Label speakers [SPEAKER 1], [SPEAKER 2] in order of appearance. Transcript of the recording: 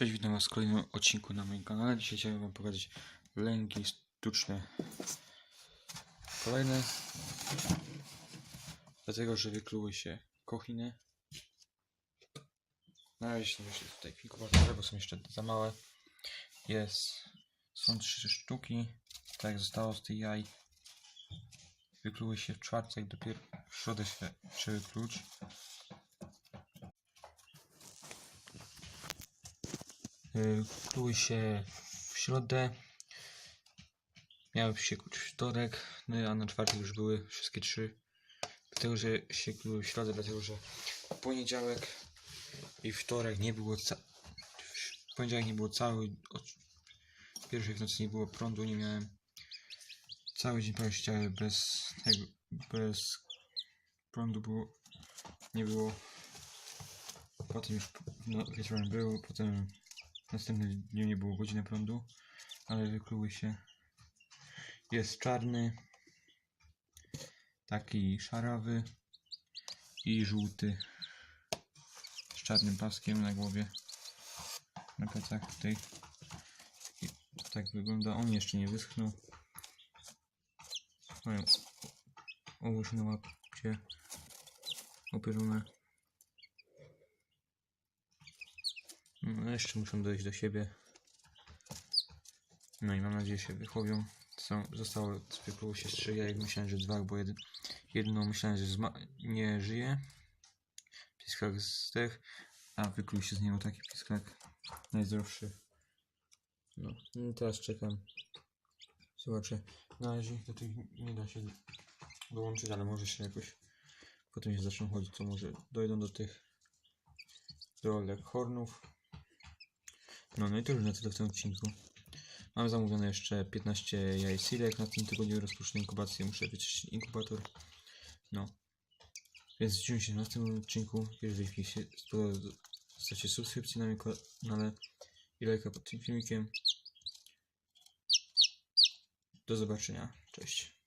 [SPEAKER 1] Cześć, witam was w kolejnym odcinku na moim kanale. Dzisiaj chciałem wam pokazać lęki sztuczne. Kolejne. Dlatego, że wykluły się kochiny. Na razie się wyszli tutaj w inkubatorze, bo są jeszcze za małe. Jest. Są trzy sztuki. Tak zostało z tych jaj. Wykluły się w czwartek, dopiero w środę się trzeba wykluć. Y, Pluły się w środę. Miały się kluć w wtorek, no a na czwartek już były wszystkie trzy. Dlatego, że się kluły w środę, dlatego, że poniedziałek i wtorek nie było ca... Poniedziałek nie było cały... Od pierwszej w nocy nie było prądu, nie miałem... Cały dzień siedziałem bez tego... Bez prądu było... Nie było... Potem już no, wieczorem było, potem następnym dniu nie było godziny prądu, ale wykluły się. Jest czarny, taki szarawy i żółty z czarnym paskiem na głowie, na plecach tutaj. I tak wygląda. On jeszcze nie wyschnął. Mają ogłoszone łapcie opierzone. No, jeszcze muszą dojść do siebie. No i mam nadzieję, że się wychowią. Są, zostało, zwykło się trzy jajek. Myślałem, że dwa, bo jed, jedno myślałem, że nie żyje. Piskak zdech, a wykluł się z niego taki piskak najzdrowszy. No, no teraz czekam. Zobaczę. Na razie do tych nie da się dołączyć, ale może się jakoś potem się zaczną chodzić, to może dojdą do tych do leghornów. No, no i to już na tyle w tym odcinku. Mam zamówione jeszcze 15 jaj silek. Na tym tygodniu rozpocznę inkubację. Muszę wyczyścić inkubator. No. Więc widzimy się w następnym odcinku. Jeżeli się zostawcie subskrypcję na moim kanale i lajka pod tym filmikiem. Do zobaczenia. Cześć.